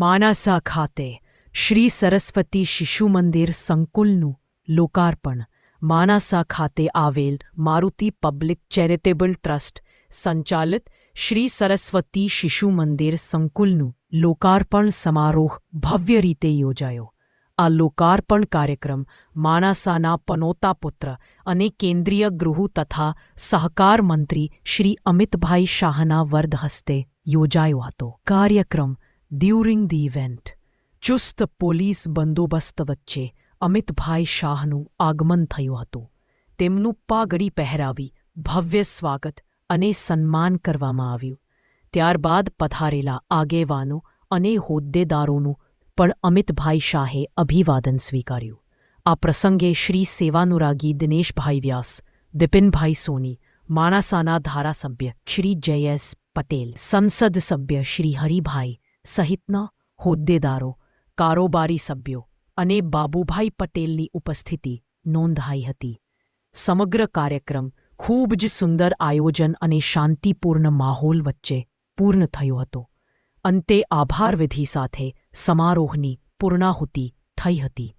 માનાસા ખાતે શ્રી સરસ્વતી શિશુ મંદિર સંકુલનું લોકાર્પણ. માનાસા ખાતે આવેલ મારુતિ પબ્લિક ચેરિટેબલ ટ્રસ્ટ સંચાલિત શ્રી સરસ્વતી શિશુ મંદિર સંકુલનું લોકાર્પણ સમારોહ ભવ્ય રીતે યોજાયો. આ લોકાર્પણ કાર્યક્રમ માનાસાના પનોતા પુત્ર અને કેન્દ્રીય ગૃહ તથા સહકાર મંત્રી શ્રી અમિતભાઈ શાહના વર્દ હસ્તે યોજાયો હતો. કાર્યક્રમ ડ્યુરિંગ ધી ઇવેન્ટ ચુસ્ત પોલીસ બંદોબસ્ત વચ્ચે અમિતભાઈ શાહનું આગમન થયું હતું. તેમનું પાઘડી પહેરાવી ભવ્ય સ્વાગત અને સન્માન કરવામાં આવ્યું. ત્યારબાદ પધારેલા આગેવાનો અને હોદ્દેદારોનું પણ અમિતભાઈ શાહે અભિવાદન સ્વીકાર્યું. આ પ્રસંગે શ્રી સેવાનુરાગી દિનેશભાઈ વ્યાસ, દિપિનભાઈ સોની, માણાસાના ધારાસભ્ય શ્રી જયેશ પટેલ, સંસદ સભ્ય શ્રી હરિભાઈ સહિતના હોદ્દેદારો, કારોબારી સભ્યો અને બાબુભાઈ પટેલની ઉપસ્થિતિ નોંધાઈ હતી. સમગ્ર કાર્યક્રમ ખૂબ જ સુંદર આયોજન અને શાંતિપૂર્ણ માહોલ વચ્ચે પૂર્ણ થયો હતો. અંતે આભાર વિધિ સાથે સમારોહની પૂર્ણાહુતિ થઈ હતી.